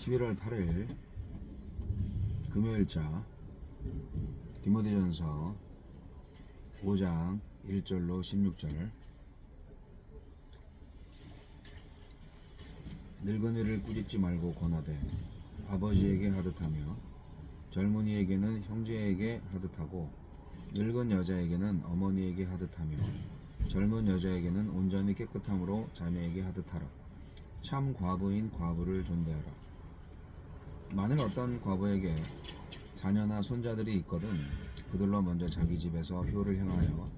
11월 8일 금요일자 디모데전서 5장 1절로 16절. 늙은이를 꾸짖지 말고 권하되 아버지에게 하듯하며 젊은이에게는 형제에게 하듯하고 늙은 여자에게는 어머니에게 하듯하며 젊은 여자에게는 온전히 깨끗함으로 자매에게 하듯하라. 참 과부인 과부를 존대하라 만일 어떤 과부에게 자녀나 손자들이 있거든 그들로 먼저 자기 집에서 효를 행하여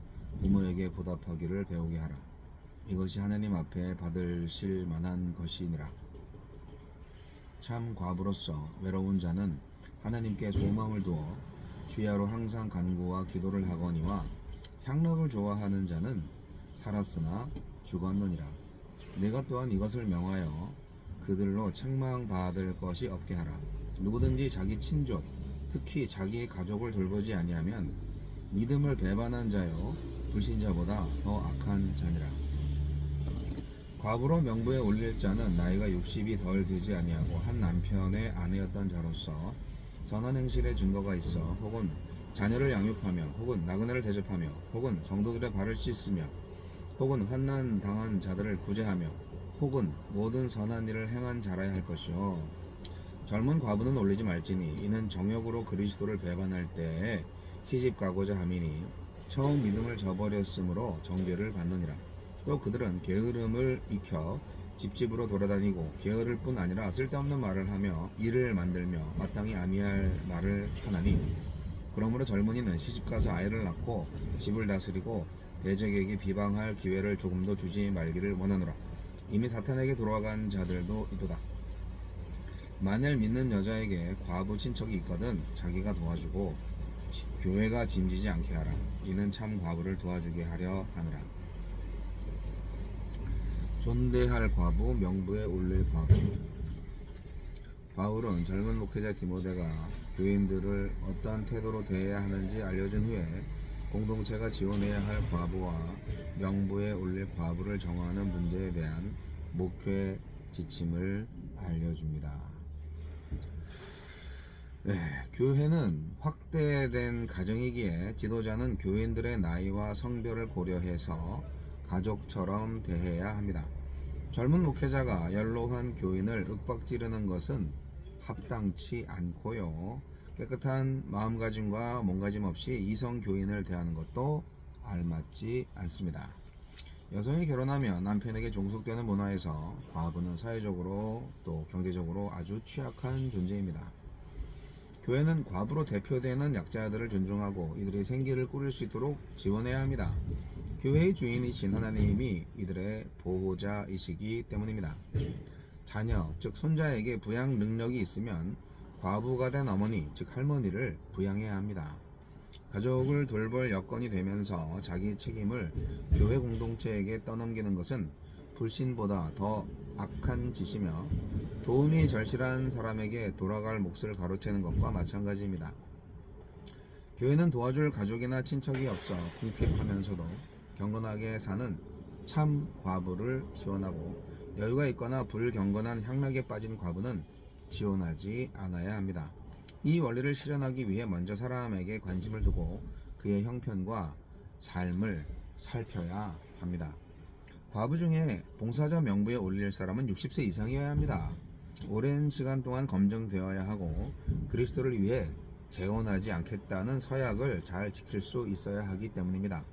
부모에게 보답하기를 배우게 하라. 이것이 하나님 앞에 받으실 만한 것이니라. 참 과부로서 외로운 자는 하나님께 소망을 두어 주야로 항상 간구와 기도를 하거니와 향락을 좋아하는 자는 살았으나 죽었느니라. 내가 또한 이것을 명하여 그들로 책망받을 것이 없게 하라. 누구든지 자기 친족 특히 자기의 가족을 돌보지 아니하면 믿음을 배반한 자요 불신자보다 더 악한 자니라. 과부로 명부에 올릴 자는 나이가 60이 덜 되지 아니하고 한 남편의 아내였던 자로서 선한 행실의 증거가 있어 혹은 자녀를 양육하며 혹은 나그네를 대접하며 혹은 성도들의 발을 씻으며 혹은 환난 당한 자들을 구제하며 혹은 모든 선한 일을 행한 자라야 할 것이요. 젊은 과부는 올리지 말지니 이는 정욕으로 그리스도를 배반할 때에 시집 가고자 함이니 처음 믿음을 저버렸으므로 정죄를 받느니라. 또 그들은 게으름을 익혀 집집으로 돌아다니고 게으를 뿐 아니라 쓸데없는 말을 하며 일을 만들며 마땅히 아니할 말을 하나니 그러므로 젊은이는 시집가서 아이를 낳고 집을 다스리고 대적에게 비방할 기회를 조금도 주지 말기를 원하노라 이미 사탄에게 돌아간 자들도 이도다. 만일 믿는 여자에게 과부 친척이 있거든 자기가 도와주고 지- 교회가 짐지지 않게 하라. 이는 참 과부를 도와주게 하려 하느라. 존대할 과부 명부에 올릴 과부. 바울은 젊은 목회자 디모데가 교인들을 어떠한 태도로 대해야 하는지 알려준 후에 공동체가 지원해야 할 과부와 명부에 올릴 과부를 정하는 문제에 대한 목회 지침을 알려줍니다. 네, 교회는 확대된 가정이기에 지도자는 교인들의 나이와 성별을 고려해서 가족처럼 대해야 합니다. 젊은 목회자가 연로한 교인을 윽박지르는 것은 합당치 않고요. 깨끗한 마음가짐과 몸가짐 없이 이성 교인을 대하는 것도 알맞지 않습니다. 여성이 결혼하면 남편에게 종속되는 문화에서 과부는 사회적으로 또 경제적으로 아주 취약한 존재입니다. 교회는 과부로 대표되는 약자들을 존중하고 이들의 생계를 꾸릴 수 있도록 지원해야 합니다. 교회의 주인이신 하나님이 이들의 보호자이시기 때문입니다. 자녀, 즉 손자에게 부양 능력이 있으면 과부가 된 어머니, 즉 할머니를 부양해야 합니다. 가족을 돌볼 여건이 되면서 자기 책임을 교회 공동체에게 떠넘기는 것은 불신보다 더 악한 짓이며 도움이 절실한 사람에게 돌아갈 몫을 가로채는 것과 마찬가지입니다. 교회는 도와줄 가족이나 친척이 없어 궁핍하면서도 경건하게 사는 참 과부를 지원하고 여유가 있거나 불경건한 향락에 빠진 과부는 지원하지 않아야 합니다. 이 원리를 실현하기 위해 먼저 사람에게 관심을 두고 그의 형편과 삶을 살펴야 합니다. 과부 중에 봉사자 명부에 올릴 사람은 60세 이상이어야 합니다. 오랜 시간 동안 검증되어야 하고 그리스도를 위해 재혼하지 않겠다는 서약을 잘 지킬 수 있어야 하기 때문입니다.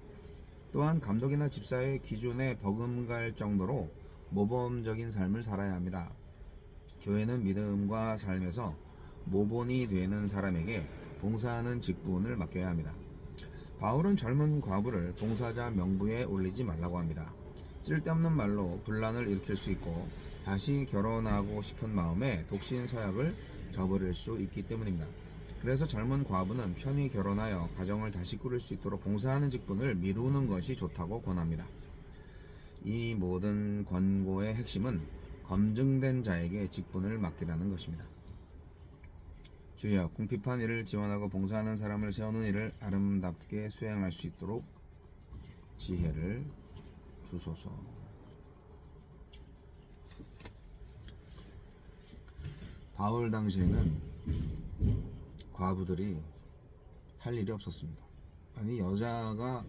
또한 감독이나 집사의 기준에 버금갈 정도로 모범적인 삶을 살아야 합니다. 교회는 믿음과 삶에서 모본이 되는 사람에게 봉사하는 직분을 맡겨야 합니다. 바울은 젊은 과부를 봉사자 명부에 올리지 말라고 합니다. 쓸데없는 말로 분란을 일으킬 수 있고 다시 결혼하고 싶은 마음에 독신 서약을 저버릴 수 있기 때문입니다. 그래서 젊은 과부는 편히 결혼하여 가정을 다시 꾸릴 수 있도록 봉사하는 직분을 미루는 것이 좋다고 권합니다. 이 모든 권고의 핵심은 검증된 자에게 직분을 맡기라는 것입니다. 주여 궁핍한 일을 지원하고 봉사하는 사람을 세우는 일을 아름답게 수행할 수 있도록 지혜를 주소서. 바울 당시에는 과부들이 할 일이 없었습니다. 아니 여자가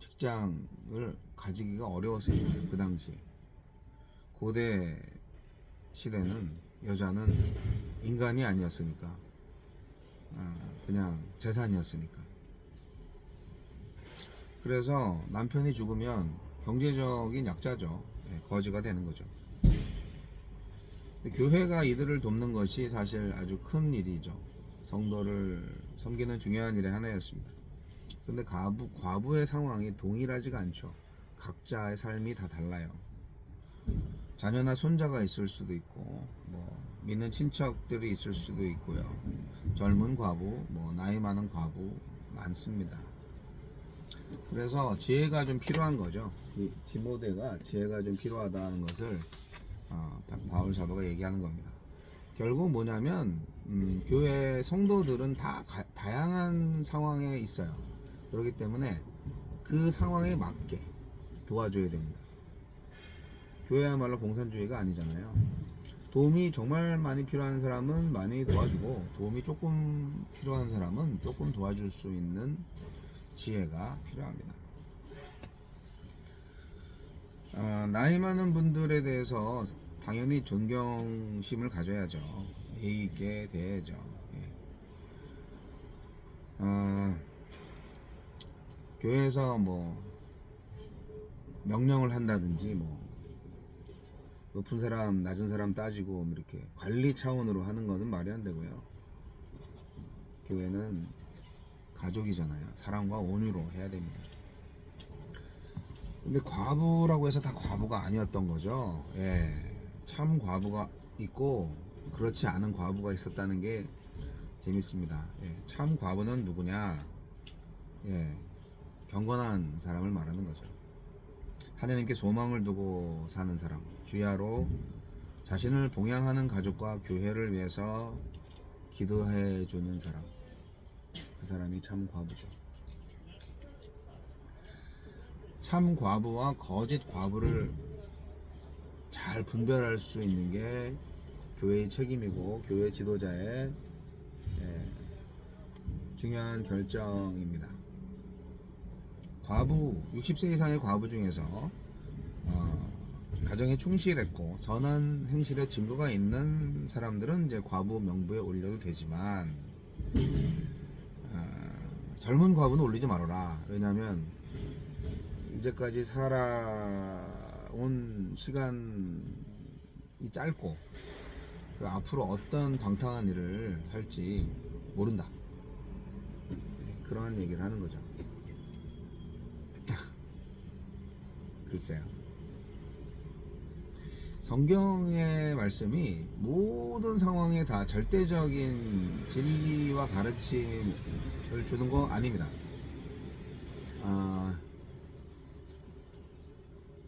직장을 가지기가 어려웠습니다. 그 당시 고대 시대는 여자는 인간이 아니었으니까 아, 그냥 재산이었으니까 그래서 남편이 죽으면 경제적인 약자죠. 예, 거지가 되는 거죠. 교회가 이들을 돕는 것이 사실 아주 큰 일이죠. 성도를 섬기는 중요한 일의 하나였습니다. 근데 과부, 과부의 상황이 동일하지가 않죠. 각자의 삶이 다 달라요. 자녀나 손자가 있을 수도 있고, 뭐, 믿는 친척들이 있을 수도 있고요. 젊은 과부, 뭐, 나이 많은 과부, 많습니다. 그래서 지혜가 좀 필요한 거죠. 이 디모데가 지혜가 좀 필요하다는 것을 어, 바- 바울 사도가 얘기하는 겁니다. 결국 뭐냐면 음, 교회 성도들은 다 가- 다양한 상황에 있어요. 그렇기 때문에 그 상황에 맞게 도와줘야 됩니다. 교회야말로 공산주의가 아니잖아요. 도움이 정말 많이 필요한 사람은 많이 도와주고 도움이 조금 필요한 사람은 조금 도와줄 수 있는 지혜가 필요합니다. 어, 나이 많은 분들에 대해서 당연히 존경심을 가져야죠. 예의 있게 대해야죠. 예. 어, 교회에서 뭐 명령을 한다든지 뭐 높은 사람 낮은 사람 따지고 뭐 이렇게 관리 차원으로 하는 것은 말이 안 되고요. 교회는 가족이잖아요. 사랑과 온유로 해야 됩니다. 근데 과부라고 해서 다 과부가 아니었던 거죠. 예. 참 과부가 있고 그렇지 않은 과부가 있었다는 게 재밌습니다. 예. 참 과부는 누구냐? 예. 경건한 사람을 말하는 거죠. 하나님께 소망을 두고 사는 사람, 주야로 자신을 봉양하는 가족과 교회를 위해서 기도해 주는 사람. 그 사람이 참 과부죠. 참 과부와 거짓 과부를 잘 분별할 수 있는 게 교회의 책임이고 교회 지도자의 예, 중요한 결정입니다. 과부 60세 이상의 과부 중에서 어, 가정에 충실했고 선한 행실의 증거가 있는 사람들은 이제 과부 명부에 올려도 되지만 어, 젊은 과부는 올리지 말아라. 왜냐하면 이제까지 살아온 시간이 짧고 그 앞으로 어떤 방탕한 일을 할지 모른다. 네, 그러한 얘기를 하는 거죠. 글쎄요. 성경의 말씀이 모든 상황에 다 절대적인 진리와 가르침을 주는 거 아닙니다. 아,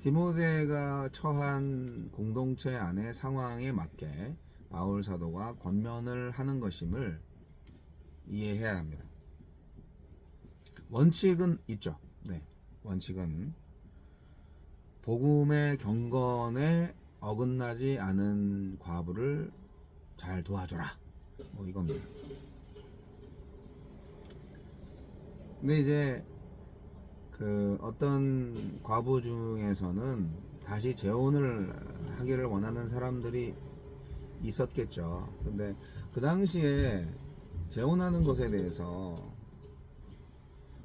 디모데가 처한 공동체 안의 상황에 맞게 바울 사도가 권면을 하는 것임을 이해해야 합니다. 원칙은 있죠. 네, 원칙은 복음의 경건에 어긋나지 않은 과부를 잘 도와줘라. 뭐 이겁니다. 근데 이제 그 어떤 과부 중에서는 다시 재혼을 하기를 원하는 사람들이 있었겠죠. 근데 그 당시에 재혼하는 것에 대해서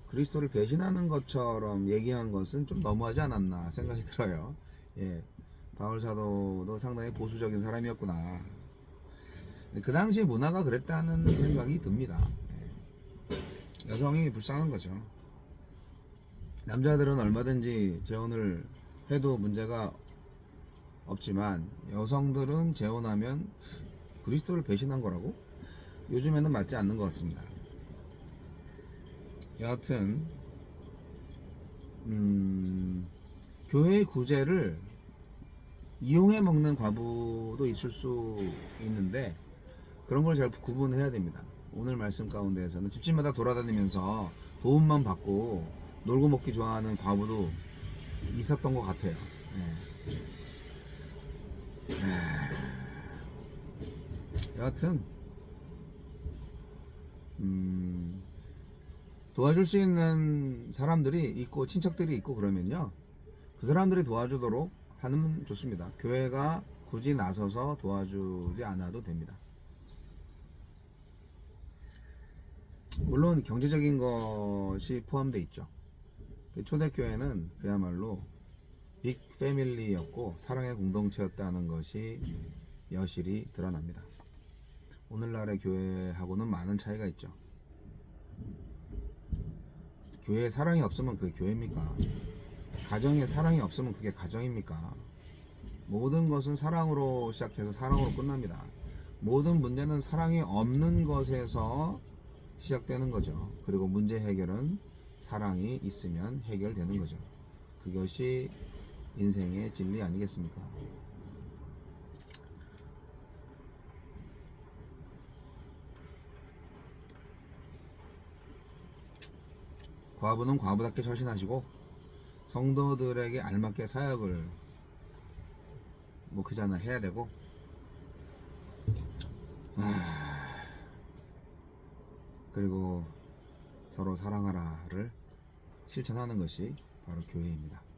그리스도를 배신하는 것처럼 얘기한 것은 좀 너무하지 않았나 생각이 들어요. 예. 바울 사도도 상당히 보수적인 사람이었구나. 그 당시 문화가 그랬다는 생각이 듭니다. 예. 여성이 불쌍한 거죠. 남자들은 얼마든지 재혼을 해도 문제가 없지만 여성들은 재혼하면 그리스도를 배신한 거라고? 요즘에는 맞지 않는 것 같습니다. 여하튼 음, 교회의 구제를 이용해 먹는 과부도 있을 수 있는데 그런 걸 잘 구분해야 됩니다. 오늘 말씀 가운데에서는 집집마다 돌아다니면서 도움만 받고 놀고 먹기 좋아하는 과부도 있었던 것 같아요. 네. 아, 여하튼 음, 도와줄 수 있는 사람들이 있고 친척들이 있고 그러면요 그 사람들이 도와주도록 하면 좋습니다 교회가 굳이 나서서 도와주지 않아도 됩니다 물론 경제적인 것이 포함되어 있죠 그 초대교회는 그야말로 빅 패밀리였고 사랑의 공동체였다는 것이 여실히 드러납니다. 오늘날의 교회하고는 많은 차이가 있죠. 교회에 사랑이 없으면 그게 교회입니까? 가정에 사랑이 없으면 그게 가정입니까? 모든 것은 사랑으로 시작해서 사랑으로 끝납니다. 모든 문제는 사랑이 없는 것에서 시작되는 거죠. 그리고 문제 해결은 사랑이 있으면 해결되는 거죠. 그것이 인생의 진리 아니겠습니까? 과부는 과부답게 처신하시고 성도들에게 알맞게 사역을 뭐 그자나 해야 되고 아, 그리고 서로 사랑하라를 실천하는 것이 바로 교회입니다.